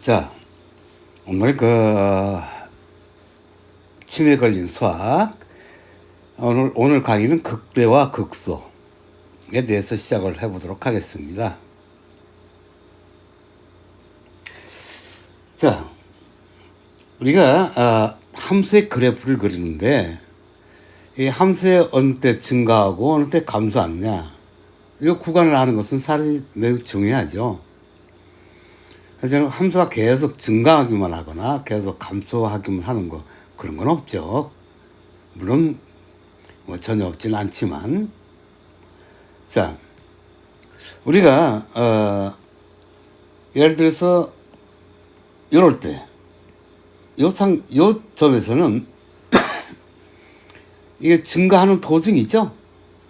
자, 오늘 그 치매 걸린 수학 오늘 오늘 강의는 극대와 극소에 대해서 시작을 해보도록 하겠습니다. 자, 우리가 아, 함수의 그래프를 그리는데 이 함수의 어느 때 증가하고 어느 때 감소하느냐 이거 구간을 아는 것은 사실 매우 중요하죠. 사실은 함수가 계속 증가하기만 하거나 계속 감소하기만 하는 거 그런 건 없죠. 물론 뭐 전혀 없진 않지만 자 우리가 어 예를 들어서 이럴 때 요상 요 점에서는 이게 증가하는 도중이죠.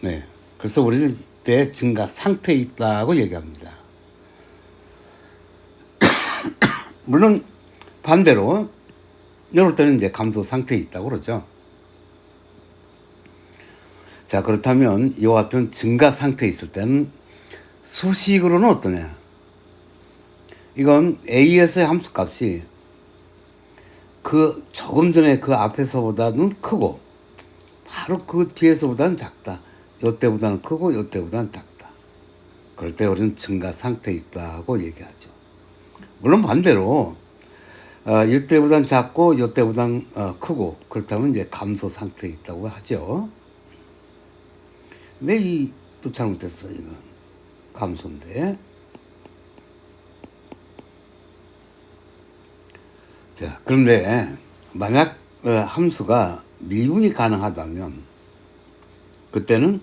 네. 그래서 우리는 이때 증가 상태에 있다고 얘기합니다. 물론 반대로 이럴 때는 이제 감소 상태에 있다고 그러죠. 자, 그렇다면 이와 같은 증가 상태에 있을 때는 수식으로는 어떠냐? 이건 A에서의 함수 값이 그 조금 전에 그 앞에서보다는 크고 바로 그 뒤에서보다는 작다. 요때보다는 크고 요때보다는 작다. 그럴 때 우리는 증가 상태에 있다고 얘기하죠. 물론 반대로 어, 이때보단 작고 이때보단 어, 크고 그렇다면 이제 감소 상태에 있다고 하죠. 근데 이또 잘못됐어 이건 감소인데. 자 그런데 만약 어, 함수가 미분이 가능하다면 그때는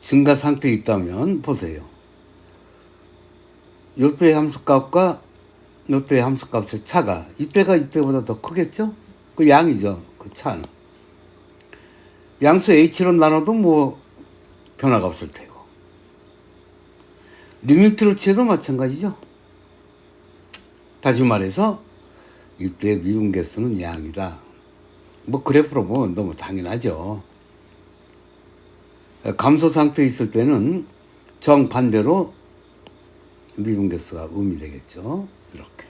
증가 상태에 있다면 보세요. 요때의 함수값과 요때의 함수값의 차가 이때가 이때보다 더 크겠죠? 그 양이죠. 그 차는. 양수 h로 나눠도 뭐 변화가 없을 테고. 리미트를 취해도 마찬가지죠. 다시 말해서 이때 미분 개수는 양이다. 뭐 그래프로 보면 너무 당연하죠. 감소 상태에 있을 때는 정반대로 미분 개수가 음이 되겠죠. 이렇게.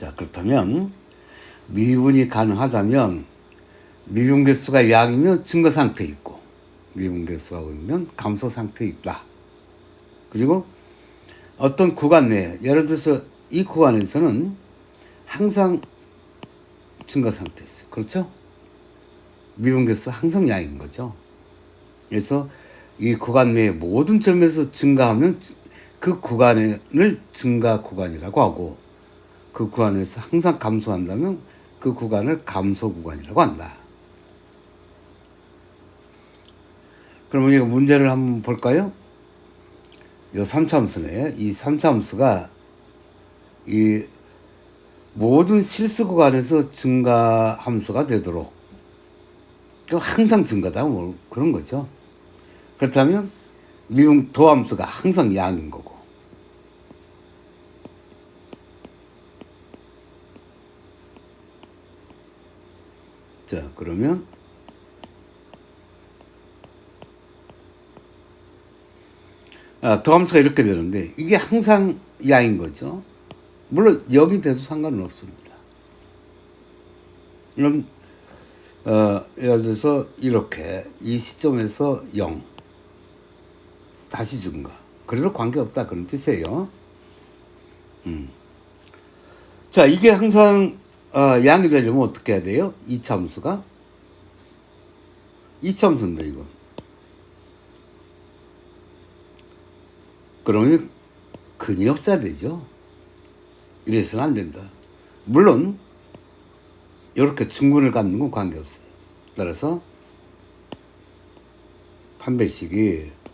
자, 그렇다면 미분이 가능하다면 미분 개수가 양이면 증가 상태에 있고 미분 개수가 음이면 감소 상태에 있다. 그리고 어떤 구간 내에 예를 들어서 이 구간에서는 항상 증가 상태에 있어요. 그렇죠? 미분 개수 항상 양인 거죠. 그래서 이 구간 내의 모든 점에서 증가하면 그 구간을 증가 구간이라고 하고 그 구간에서 항상 감소한다면 그 구간을 감소 구간이라고 한다. 그러면 이거 문제를 한번 볼까요? 이 삼차함수네. 이 삼차함수가 이 모든 실수 구간에서 증가 함수가 되도록 그 항상 증가다 뭐 그런 거죠. 그렇다면 미분 도함수가 항상 양인 거고. 자, 그러면 아, 도함수가 이렇게 되는데 이게 항상 양인 거죠. 물론 여기 돼도 상관은 없습니다. 이런 어, 예를 들어서 이렇게 이 시점에서 0 다시 증가. 그래서 관계없다 그런 뜻이에요. 음. 자, 이게 항상 어, 양이 되려면 어떻게 해야 돼요? 이차 함수가 이차 함수인데 이거. 그러면 근이 없어야 되죠. 이래서는 안 된다. 물론 이렇게 증군을 갖는 건 관계없어요. 따라서 판별식이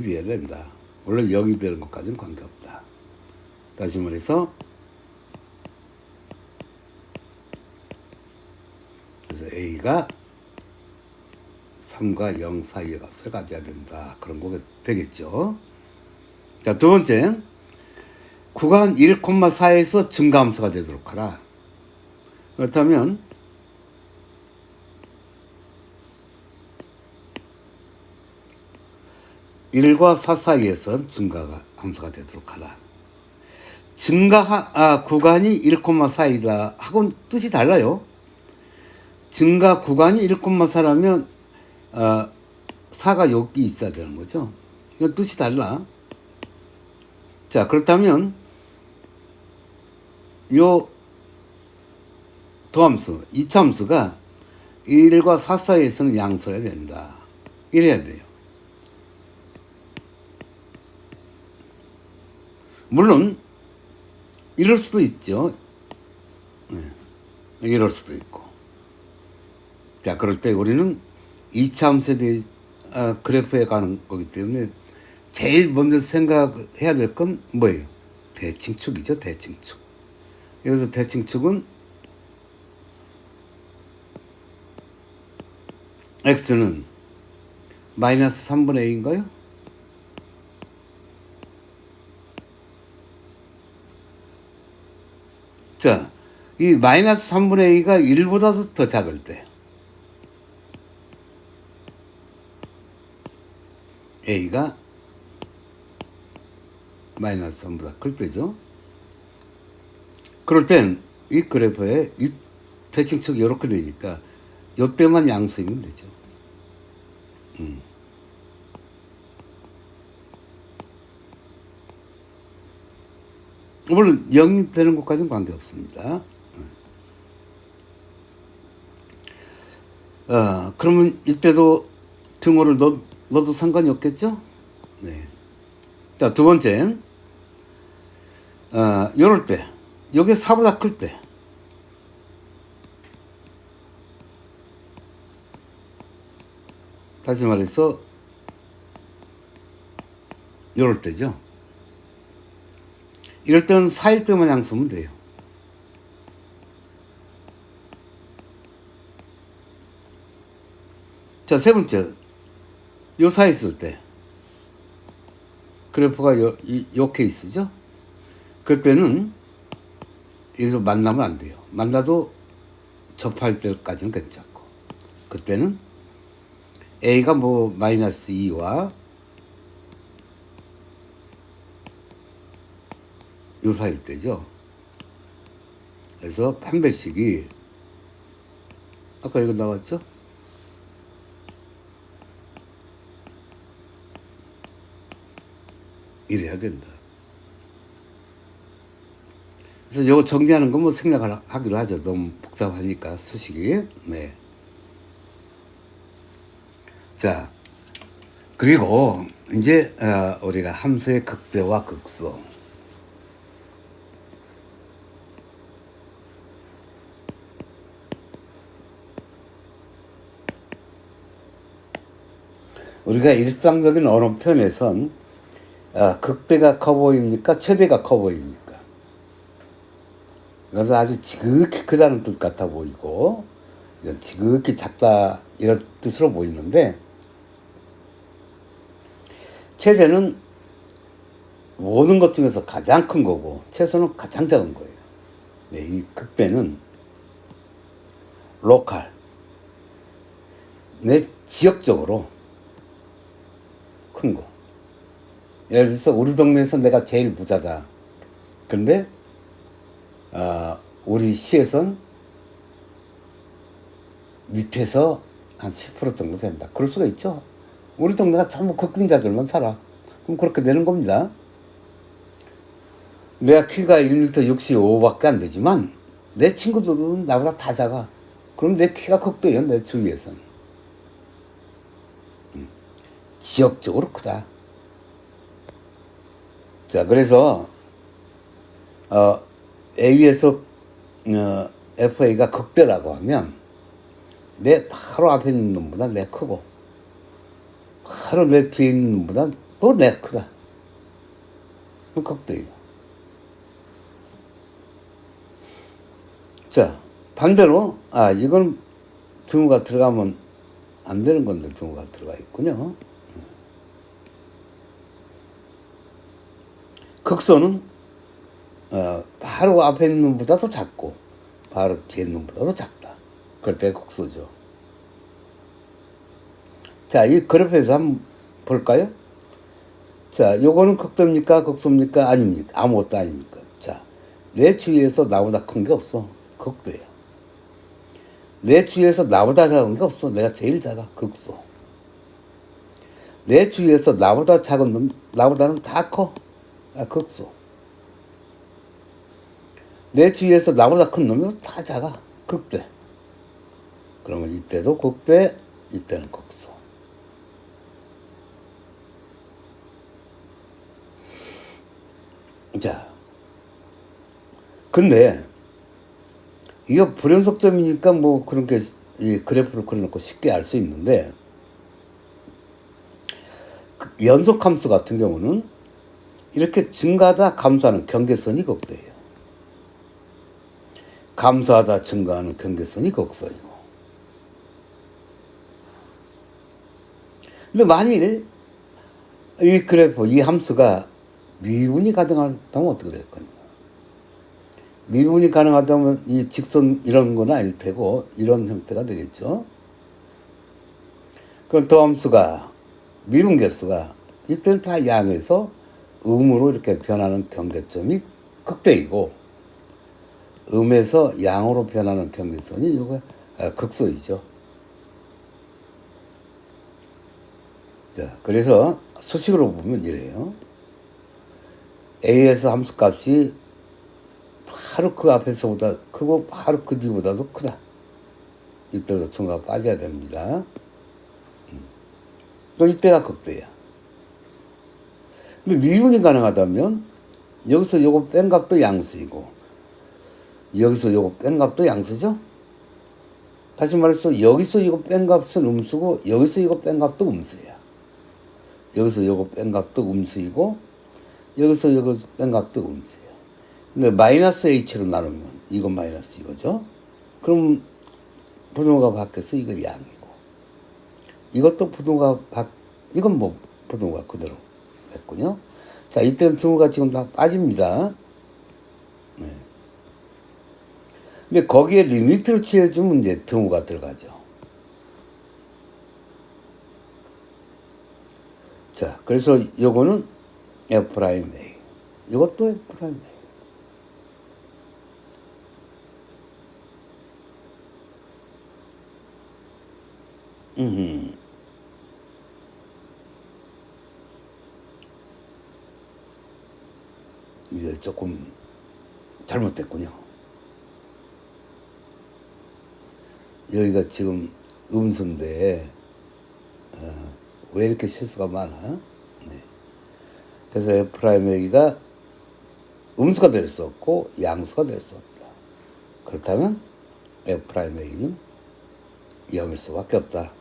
돼야 된다. 물론 여기 되는 것까지는 관계없다. 다시 말해서 그래서 A가 3과 0 사이의 값을 가져야 된다. 그런 거가 되겠죠. 자, 두 번째. 구간 1,4에서 증가함수가 되도록 하라. 그렇다면 1과 4 사이에서 증가가 함수가 되도록 하라. 증가 하- 아, 구간이 1,4이다 하고는 뜻이 달라요. 증가 구간이 1,4라면 어, 4가 여기 있어야 되는 거죠. 이건 뜻이 달라. 자 그렇다면 요 더함수, 이차함수가 1과 4 사이에서는 양수해야 된다. 이래야 돼요. 물론 이럴 수도 있죠. 네. 이럴 수도 있고. 자, 그럴 때 우리는 2차 함수에 대해 아, 그래프에 가는 거기 때문에 제일 먼저 생각해야 될 건 뭐예요? 대칭축이죠, 대칭축. 여기서 대칭축은 x는 마이너스 3분의 a인가요? 자, 이 마이너스 3분의 a가 1보다도 더 작을 때 a가 마이너스 3보다 클 때죠. 그럴 땐 이 그래프에 이 대칭축이 이렇게 되니까 요때만 양수이면 되죠. 음. 물론 0이 되는 것까지는 관계없습니다. 어, 그러면 이때도 등호를 넣, 넣어도 상관이 없겠죠? 네. 자, 두 번째. 어, 요럴 때. 요게 4보다 클 때. 다시 말해서 요럴 때죠. 이럴 때는 4일 때만 양수면 돼요. 자, 세 번째. 요 사이 있을 때. 그래프가 요, 이, 요 케이스죠. 그때는 여기서 만나면 안 돼요. 만나도 접할 때까지는 괜찮고. 그때는 A가 뭐 마이너스 2와 요 사이일 때죠. 그래서 판별식이 아까 이거 나왔죠? 이래야 된다. 그래서 이거 정리하는 건 뭐 생략을 하기로 하죠. 너무 복잡하니까 수식이. 네. 자, 그리고 이제 어, 우리가 함수의 극대와 극소. 우리가 일상적인 언어 표현에선 어, 극대가 커 보입니까? 최대가 커 보입니까? 그래서 아주 지극히 크다는 뜻 같아 보이고 이건 지극히 작다 이런 뜻으로 보이는데 최대는 모든 것 중에서 가장 큰 거고 최소는 가장 작은 거예요. 네, 이 극대는 로컬 내 지역적으로 큰 거. 예를 들어서 우리 동네에서 내가 제일 부자다. 근데 어, 우리 시에선 밑에서 한 10% 정도 된다. 그럴 수가 있죠. 우리 동네가 전부 극빈자들만 살아. 그럼 그렇게 되는 겁니다. 내가 키가 1m 65밖에 안 되지만 내 친구들은 나보다 다 작아. 그럼 내 키가 극도예요. 내 주위에서는. 음, 지역적으로 크다. 자, 그래서 어, A에서 어, FA가 극대라고 하면 내 바로 앞에 있는 놈보다 내 크고 바로 내 뒤에 있는 놈보다 또 내 크다. 극대예요. 자, 반대로 아 이건 등호가 들어가면 안 되는 건데 등호가 들어가 있군요. 극소는 어, 바로 앞에 있는 놈보다도 작고 바로 뒤에 있는 놈보다도 작다. 그럴 때 극소죠. 자, 이 그래프에서 한번 볼까요? 자, 요거는 극도입니까? 극소입니까? 아닙니까? 아무것도 아닙니까? 자, 내 주위에서 나보다 큰 게 없어. 극도예요. 내 주위에서 나보다 작은 게 없어. 내가 제일 작아. 극소. 내 주위에서 나보다 작은 놈, 나보다는 다 커. 아, 극소. 내 주위에서 나보다 큰 놈이 다 작아. 극대. 그러면 이때도 극대, 이때는 극소. 자, 근데 이거 불연속점이니까 뭐 그런 게 이 그래프를 그려놓고 쉽게 알 수 있는데 그 연속 함수 같은 경우는 이렇게 증가하다 감소하는 경계선이 극대예요. 감소하다 증가하는 경계선이 극소이고. 근데 만일 이 그래프, 이 함수가 미분이 가능하다면 어떻게 될 거냐? 미분이 가능하다면 이 직선 이런 건 아닐 테고 이런 형태가 되겠죠. 그럼 더 함수가 미분 개수가 이때는 다 양에서 음으로 이렇게 변하는 경계점이 극대이고 음에서 양으로 변하는 경계선이 이거 아, 극소이죠. 자, 그래서 수식으로 보면 이래요. A에서 함수값이 바로 그 앞에서보다 크고 바로 그 뒤보다도 크다. 이때도 증가 빠져야 됩니다. 음. 또 이때가 극대야. 근데 미분이 가능하다면 여기서 요거 뺀 값도 양수이고 여기서 요거 뺀 값도 양수죠? 다시 말해서 여기서 이거 뺀 값은 음수고 여기서 이거 뺀 값도 음수야. 여기서 요거 뺀 값도 음수이고 여기서 이거 뺀 값도 음수야. 근데 마이너스 h로 나누면 이건 마이너스 이거죠. 그럼 부동가 밖에서 이거 양이고 이것도 부동가 밖 이건 뭐 부동가 그대로 했군요. 자 이때는 등호가 지금 다 빠집니다. 네. 근데 거기에 리미트를 취해주면 이제 등호가 들어가죠. 자 그래서 요거는 F 프라임 A 이것도 F 프라임 A 음. 이제 조금 잘못됐군요. 여기가 지금 음수인데 어, 왜 이렇게 실수가 많아? 네. 그래서 F 프라임 여기가 음수가 될 수 없고 양수가 될 수 없다. 그렇다면 F 프라임 A는 0일 수밖에 없다.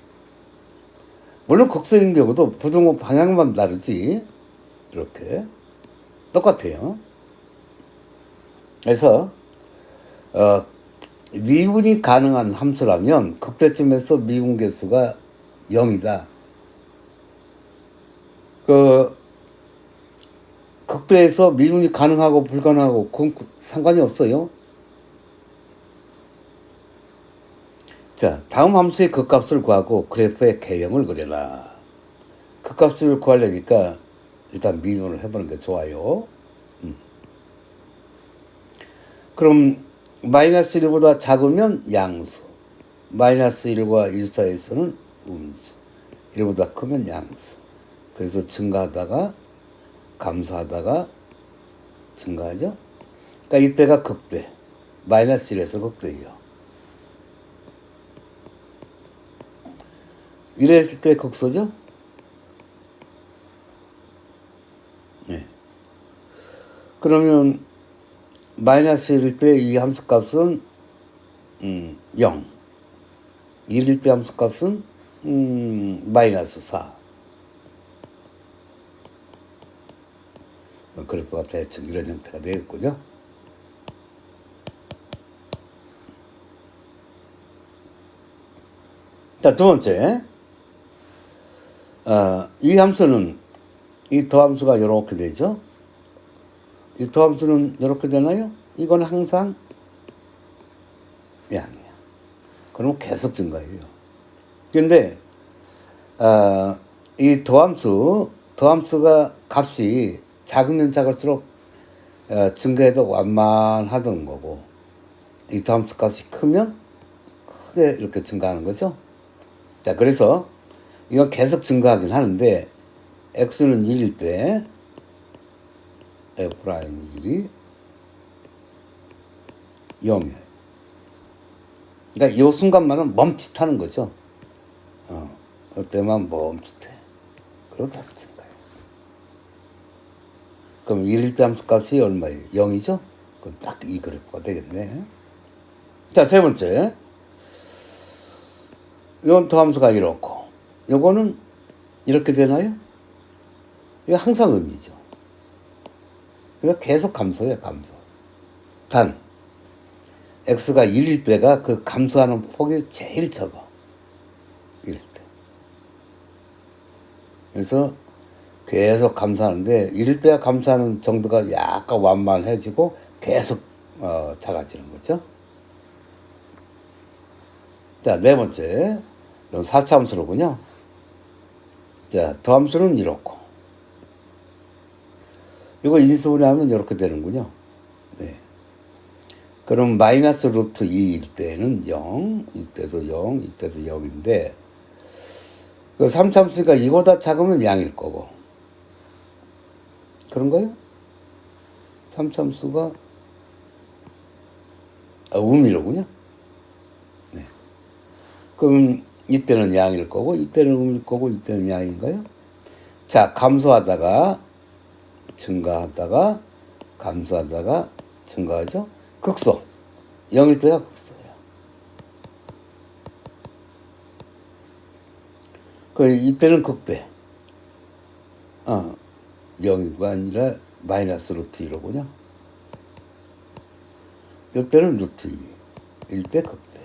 물론 곡선인 경우도 부등호 방향만 다르지 이렇게 똑같아요. 그래서 어, 미분이 가능한 함수라면 극대점에서 미분 개수가 0이다. 그 극대에서 미분이 가능하고 불가능하고 그건 상관이 없어요. 자, 다음 함수의 극값을 구하고 그래프의 개형을 그려라. 극값을 구하려니까 일단 미분을 해보는 게 좋아요. 음. 그럼 마이너스 1보다 작으면 양수, 마이너스 1과 1 사이에서는 음수, 1보다 크면 양수. 그래서 증가하다가 감소하다가 증가하죠. 그러니까 이때가 극대, 마이너스 1에서 극대예요. 이랬을 때 극소죠? 그러면 마이너스 1일 때 이 함수값은 음, 0. 1일 때 함수값은 음, 마이너스 4. 그래프가 대충 이런 형태가 되겠군요. 자, 두 번째. 어, 이 함수는 이 더함수가 이렇게 되죠. 이 더함수는 이렇게 되나요? 이건 항상 양이야. 그러면 계속 증가해요. 근데 어, 이 더함수 더함수가 값이 작으면 작을수록 어, 증가해도 완만하던 거고 이 다함수 값이 크면 크게 이렇게 증가하는 거죠. 자, 그래서 이건 계속 증가하긴 하는데 x는 1일 때 f 프라임 1이 0이에요. 그러니까 이 순간만은 멈칫하는 거죠. 어, 그때만 멈칫해. 그러고 다시 증가해. 그럼 1일 때 함수 값이 얼마예요? 0이죠? 그럼 딱 이 그래프가 되겠네. 자, 세 번째. 이건 더함수가 이렇고, 요거는 이렇게 되나요? 이거 항상 의미죠. 이거 계속 감소예요, 감소. 단, x가 1일 때가 그 감소하는 폭이 제일 적어. 1일 때. 그래서 계속 감소하는데, 1일 때가 감소하는 정도가 약간 완만해지고 계속 어, 작아지는 거죠. 자, 네 번째. 이건 4차 함수로군요. 자, 더함수는 이렇고. 이거 인수분해 하면 이렇게 되는군요. 네. 그럼 마이너스 루트 2일 때는 0, 이때도 0, 이때도 0인데, 그 3참수니까 이거보다 작으면 양일 거고. 그런가요? 3참수가 아, 음이로군요. 네. 그럼 이때는 양일 거고, 이때는 음일 거고, 이때는 양인가요? 자, 감소하다가 증가하다가 감소하다가 증가하죠. 극소. 0일 때가 극소예요. 그 이때는 극대. 어, 0이가 아니라 마이너스 루트 2로군요. 이때는 루트 2. 1대 극대.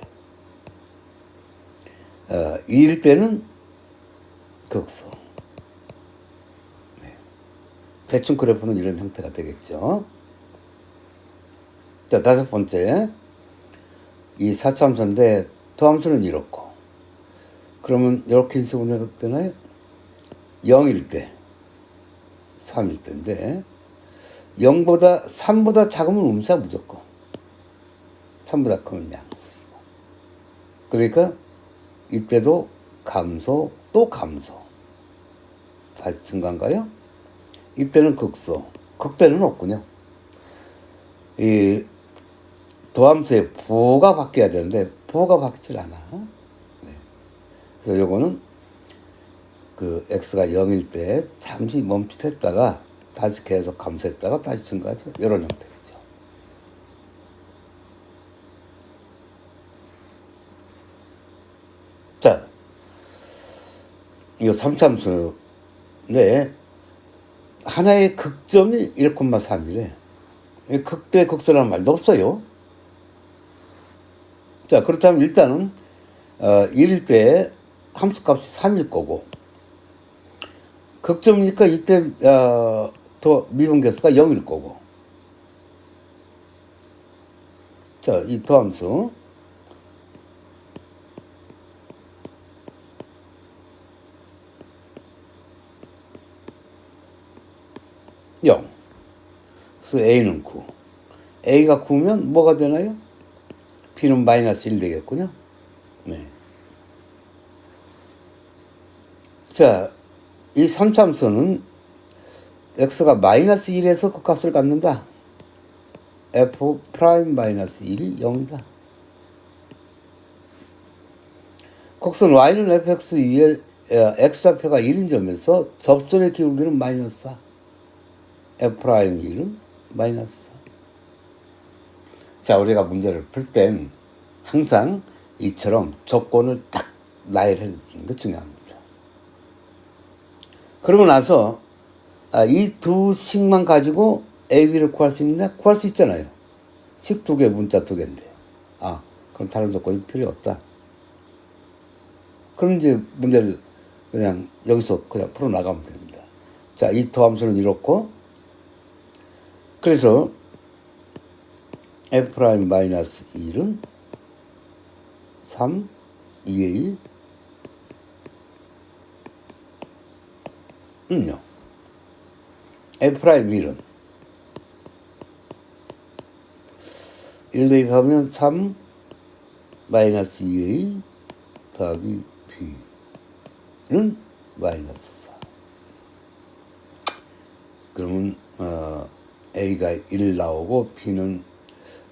어, 2일 때는 극소. 대충 그래프는 이런 형태가 되겠죠. 자, 다섯 번째. 이 사차함수인데 도함수는 이렇고. 그러면 이렇게 인수분해가 되나요? 0일 때, 3일 때인데 0보다 3보다 작으면 음수야 무조건. 3보다 크면 양수이고. 그러니까 이때도 감소 또 감소. 다시 증가인가요? 이때는 극소, 극대는 없군요. 이 도함수의 부호가 바뀌어야 되는데 부호가 바뀌질 않아. 네. 그래서 요거는 그 x가 0일 때 잠시 멈칫했다가 다시 계속 감소했다가 다시 증가하죠. 이런 형태죠. 자, 이거 3참수인데 하나의 극점이 1,3이래. 극대 극소라는 말도 없어요. 자, 그렇다면 일단은, 어, 1일 때 함수값이 3일 거고, 극점이니까 이때, 어, 더 미분계수가 0일 거고. 자, 이 더함수. 0. 그래서 A는 9. A가 9면 뭐가 되나요? B는 마이너스 1 되겠군요. 네. 자, 이 3참수는 x가 마이너스 1에서 그 값을 갖는다. f 프라임 마이너스 1이 0이다. 곡선 y는 fx 위에 x좌표가 1인 점에서 접선의 기울기는 마이너스 4. F 프라임 1은 마이너스 4. 자, 우리가 문제를 풀 땐 항상 이처럼 조건을 딱 나열해 주는 게 중요합니다. 그러고 나서 아, 이 두 식만 가지고 AB를 구할 수 있느냐? 구할 수 있잖아요. 식 두 개, 문자 두 개인데. 아, 그럼 다른 조건이 필요 없다. 그럼 이제 문제를 그냥 여기서 그냥 풀어나가면 됩니다. 자, 이 더함수는 이렇고, 그래서 f 프라임 마이너스 1은 3, 2의 1, 음, 0. A 프라임 1은 1 대입하면 3 마이너스 2A 더하기 B는 마이너스 4 그러면 어, A가 1 나오고 B는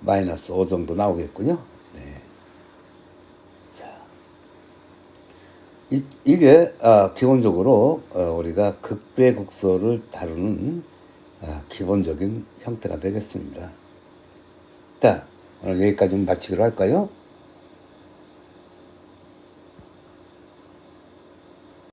마이너스 5 정도 나오겠군요. 네. 자, 이, 이게 아, 기본적으로 어, 우리가 극대극소를 다루는 아, 기본적인 형태가 되겠습니다. 자, 오늘 여기까지 마치기로 할까요?